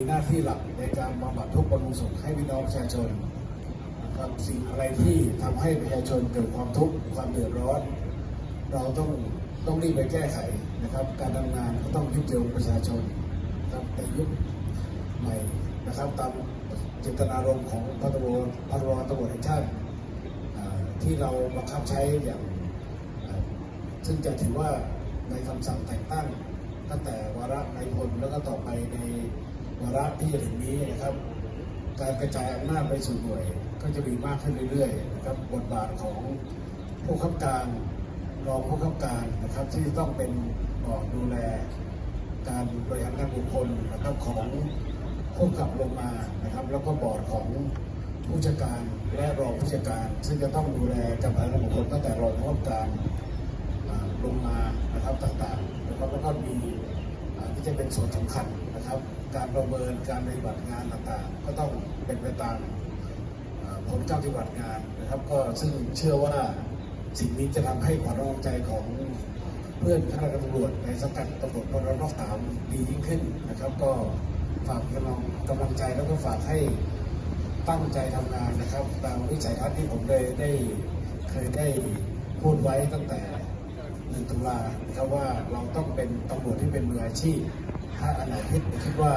ีหน้าที่หลักในการบำบัดทุกข์บำรุงสุขให้พี่น้องประชาชนครับสิ่งอะไรที่ทำให้ประชาชนเกิดความทุกข์ความเดือดร้อน เราต้องต้องรีบไปแก้ไขนะครับ การทำงานก็ต้องยึดโยงประชาชนนะครับในยุคใหม่นะครับตามเจตนารมณ์ของพระตรพระรอตำรวจแห่งชาติที่เราบังคับใช้อย่าง ซึ่งจะถือว่าในคำสั่งแต่งตั้งตั้งแต่วาระในพลแล้วก็ต่อไปใน วาระที่จะถึงนี้นะครับ การกระจายอำนาจไปสู่หน่วย ก็จะมีมากขึ้นเรื่อยๆนะครับบทบาทของผู้ขับการรองผู้ขับการนะครับ ที่ต้องเป็นบอร์ดดูแล การบริหารงานบุคคลนะครับของผู้ขับลงมานะครับ แล้วก็บอร์ดของผู้จัดการและรองผู้จัดการ ซึ่งจะต้องดูแลการบริหารงานบุคคลตั้งแต่รองผู้ขับการลงมานะครับต่างๆนะครับแล้วก็มีที่จะเป็นส่วนสำคัญ นะครับการประเมินการปฏิบัติงานต่างๆ ก็ต้องเป็นไปตามผลการปฏิบัติงานนะครับ ก็ซึ่งเชื่อว่าสิ่งนี้จะทำให้ความร่วมใจของเพื่อนข้าราชการตำรวจในสังกัดตำรวจพลรอบสามดียิ่งขึ้นนะครับ ก็ฝากกำลังกำลังใจแล้วก็ฝากให้ตั้งใจทำงานนะครับ ตามวิสัยทัศน์ที่ผมได้ได้เคยได้พูดไว้ตั้งแต่หนึ่งตุลาครับว่าเราต้องเป็นตำรวจที่เป็นมืออาชีพ ถ้าอนไหนที่คิดว่า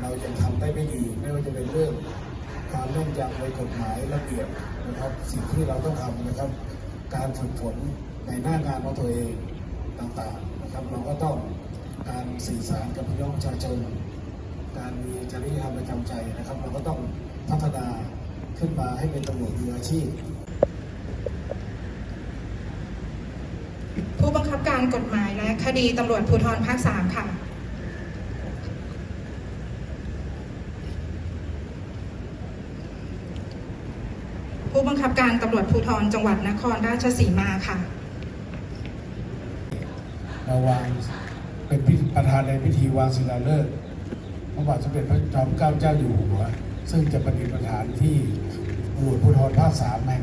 เรายังทำได้ไม่ดีไม่ว่าจะเป็นเรื่องความแน่นยำในกฎหมายระเบียบนะครับสิ่งที่เราต้องทำนะครับ การฝึกฝนในหน้างานของตัวเองต่างๆนะครับ เราก็ต้องการสื่อสารกับพี่น้องประชาชน การมีจริยธรรมประจำใจนะครับ เราก็ต้องพัฒนาขึ้นมาให้เป็นตำรวจมืออาชีพ ผู้บังคับการกฎหมายและคดีตำรวจภูธรภาคสามค่ะ ผู้บังคับการตำรวจภูธรจังหวัดนครราชสีมาค่ะมาวางเป็นประธานในพิธีวางศิลาฤกษ์พระบาทสมเด็จพระจอมเกล้าเจ้าอยู่หัว ซึ่งจะประดิษฐานที่ตำรวจภูธรภาคสามแห่ง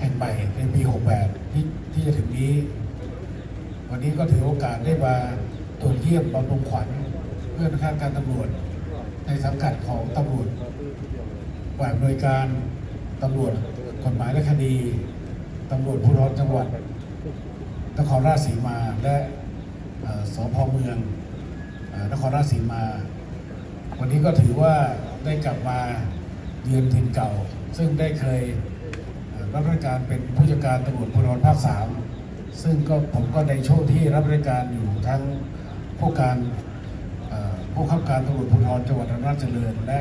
แห่งใหม่ในปี 68 ที่ที่จะถึงนี้ วันนี้ก็ถือโอกาสได้มาตรวจเยี่ยมบำรุงขวัญเพื่อนข้าราชการตำรวจในสังกัดของตำรวจฝ่ายอำนวยการ ตำรวจกฎหมายและคดีตำรวจภูธรจังหวัดนครราชสีมาและสพเมืองอนครราชสีมา วันนี้ก็ถือว่าได้กลับมาเยือนถิ่นเก่า ซึ่งได้เคยรับราชการเป็นผู้จัดการตำรวจภูธรภาคสามซึ่งก็ผมก็ในช่วงที่รับราชการอยู่ทั้งผู้การผู้ขับการตำรวจภูธรจังหวัดอำนาจเจริญและ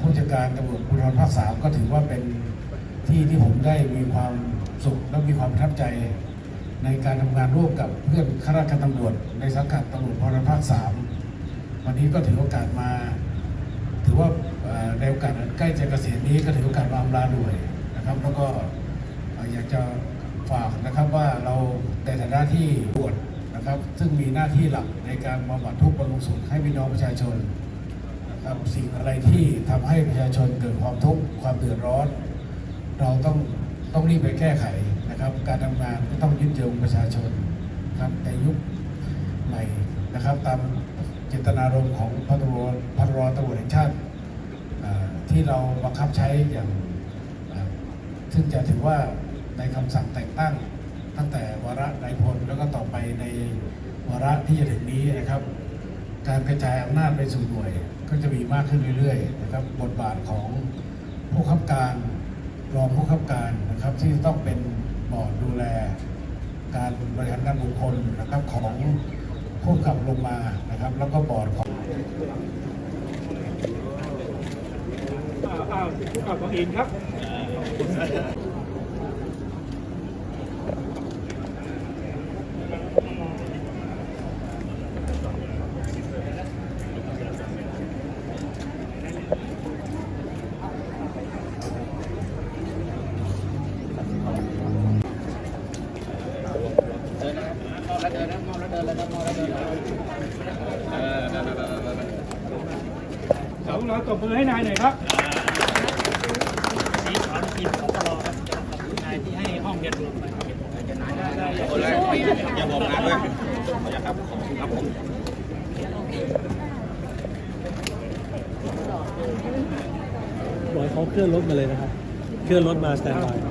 ผู้จัดการตำรวจภูธรภาคสามก็ถือว่าเป็นที่ที่ผมได้มีความสุขและมีความประทับใจ ในการทำงานร่วมกับเพื่อนข้าราชการตำรวจ ในสังกัดตำรวจพรภาคสามวันนี้ก็ถือโอกาสมา ถือว่าในโอกาสใกล้จะเกษียณนี้ก็ถือโอกาสมาอำลาด้วยนะครับ แล้วก็เอ่ออยากจะฝากนะครับว่าเราในฐานะที่ตรวจนะครับ ซึ่งมีหน้าที่หลักในการบำบัดทุกข์บำรุงสุขให้พี่น้องประชาชน นะครับสิ่งอะไรที่ทำให้ประชาชนเกิดความทุกข์ความเดือดร้อน เราต้องต้องรีบไปแก้ไขนะครับ การทำงานก็ต้องยึดโยงประชาชนครับในยุคใหม่นะครับ ตามเจตนารมณ์ของพระตรวจพระรอตำรวจแห่งชาติที่เราบังคับใช้อย่างซึ่งจะถือว่าในคำสั่งแต่งตั้งตั้งแต่วาระนายพลแล้วก็ต่อไปในวาระที่จะถึงนี้นะครับ การกระจายอำนาจไปสู่หน่วย ก็จะมีมากขึ้นเรื่อยๆนะครับบทบาทของผู้ขับการรองผู้ขับการนะครับที่ต้องเป็นบอร์ดดูแล การบริหารงานบุคคลนะครับของผู้ขับลงมานะครับ แล้วก็บอร์ดของอ้าวผู้ขับของอินครับ แเดิองเราตบมือให้นายหน่อยครับสีขาวกินของตลอดนายที่ให้ห้องเรียนรวมไปจะนแรกอย่าบอกนะด้วยอย่าครับขอบคุณครับผมบอยเขาเคลื่อนรถมาเลยนะครับ เคลื่อนรถมาสแตนบาย